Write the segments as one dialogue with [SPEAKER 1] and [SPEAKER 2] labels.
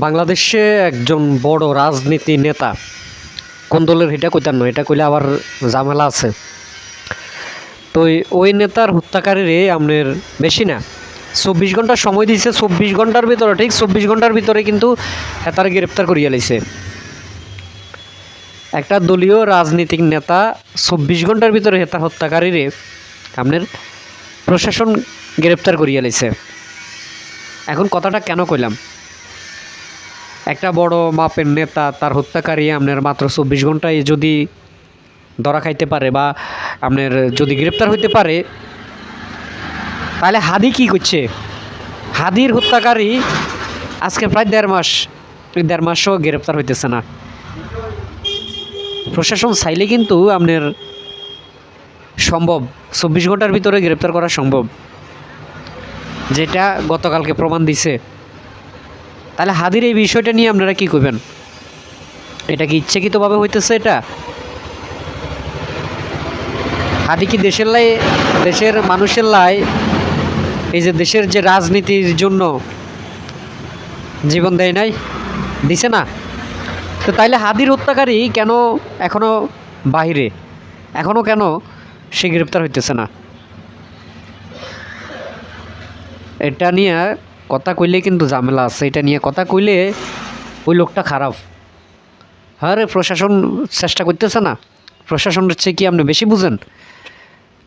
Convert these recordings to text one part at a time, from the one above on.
[SPEAKER 1] বাংলাদেশে একজন বড় রাজনীতি নেতা। কোন দলের এটা কইতার নয় এটা কইলে আবার ঝামেলা আছে। তো ওই নেতার হত্যাকারীরে আপনার বেশি না। চব্বিশ ঘণ্টা সময় দিয়েছে চব্বিশ ঘণ্টার ভিতরে, ঠিক চব্বিশ ঘণ্টার ভিতরে কিন্তু হেতার গ্রেপ্তার করিয়া লাইছে। একটা দলীয় রাজনীতিক নেতা চব্বিশ ঘণ্টার ভিতরে হেতার হত্যাকারীরে আপনার প্রশাসন গ্রেপ্তার করিয়া লাইছে। এখন কথাটা কেন কইলাম? একটা বড় মাপের নেতা, তার হত্যাকারী আপনার মাত্র চব্বিশ ঘন্টায় যদি ধরা খাইতে পারে বা আপনার যদি গ্রেপ্তার হইতে পারে, তাহলে হাদি কি করছে? হাদির হত্যাকারী আজকে প্রায় দেড় মাস দেড় মাসও গ্রেপ্তার হইতেছে না। প্রশাসন চাইলে কিন্তু আপনার সম্ভব, চব্বিশ ঘণ্টার ভিতরে গ্রেপ্তার করা সম্ভব। যেটা গতকালকে প্রমাণ দিছে। তাহলে হাদির এই বিষয়টা নিয়ে আপনারা কি করবেন? এটা কি ইচ্ছাকৃতভাবে হইতেছে এটা? হাদি কি দেশের লাই, দেশের মানুষের লাই? এই যে দেশের যে রাজনীতির জন্য জীবন দেয় নাই, দিছে না? তো তাইলে হাদির হত্যাকারী কেন এখনও বাহিরে? এখনও কেন সে গ্রেপ্তার হইতেছে না? এটা নিয়ে কথা কইলে কিন্তু ঝামেলা আছে, এটা নিয়ে কথা কইলে ওই লোকটা খারাপ। আরে, প্রশাসন চেষ্টা করতেছে না। প্রশাসনের হচ্ছে কি, আপনি বেশি বুঝেন।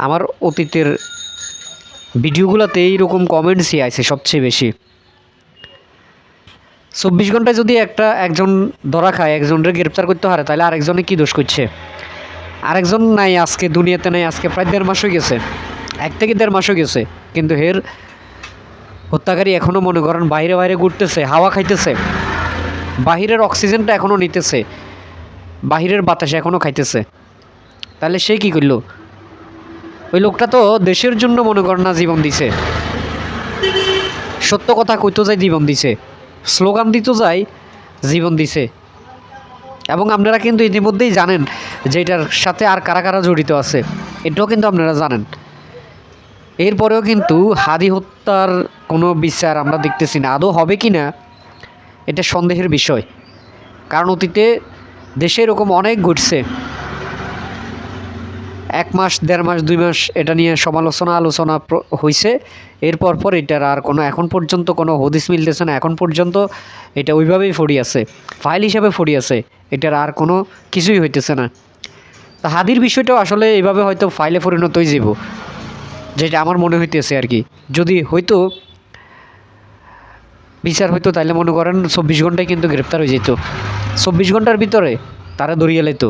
[SPEAKER 1] আমার অতীতের ভিডিওগুলোতে এইরকম কমেন্টসই আছে সবচেয়ে বেশি। চব্বিশ ঘন্টায় যদি একটা একজন ধরা খায় একজনকে গ্রেপ্তার করতে পারে তাহলে আরেকজনে কি দোষ করছে? আরেকজন নাই আজকে, দুনিয়াতে নাই, আজকে প্রায় দেড় মাস হয়ে গেছে। এক থেকে দেড় মাস হয়ে গেছে। কিন্তু হের হত্যাকারী এখনও মনে করেন বাইরে বাইরে ঘুরতেছে, হাওয়া খাইতেছে। বাহিরের অক্সিজেনটা এখনও নিতেছে। বাহিরের বাতাস এখনও খাইতেছে। তাহলে সে কি করল? ওই লোকটা তো দেশের জন্য মনে করেন না জীবন দিছে। সত্য কথা কইতো যায় জীবন দিছে। স্লোগান দিত যায় জীবন দিছে। এবং আপনারা কিন্তু ইতিমধ্যেই জানেন যে এটার সাথে আর কারা কারা জড়িত আছে। এটাও কিন্তু আপনারা জানেন। এরপরেও কিন্তু হাদি হত্যার কোনো বিচার আমরা দেখতেছি না। আদৌ হবে কি না, এটা সন্দেহের বিষয়। কারণ অতীতে দেশে এরকম অনেক ঘটছে। এক মাস, দেড় মাস, দুই মাস এটা নিয়ে সমালোচনা, আলোচনা হয়েছে এরপর পর এটার আর কোনো, এখন পর্যন্ত কোনো হদিস মিলতেছে না। এখন পর্যন্ত এটা ওইভাবেই ফড়ি আছে। ফাইল হিসাবে ফড়ি আছে। এটার আর কোনো কিছুই হইতেছে না। তা হাদির বিষয়টাও আসলে এইভাবে হয়তো ফাইলে পরিণত হয়ে যাব যেটা আমার মনে হইতেছে আর কি। যদি হয়তো বিচার হইতো তাহলে মনে করেন চব্বিশ ঘন্টায় কিন্তু গ্রেপ্তার হয়ে যেত। চব্বিশ ঘণ্টার ভিতরে তারা ধরিয়ে লাইতো।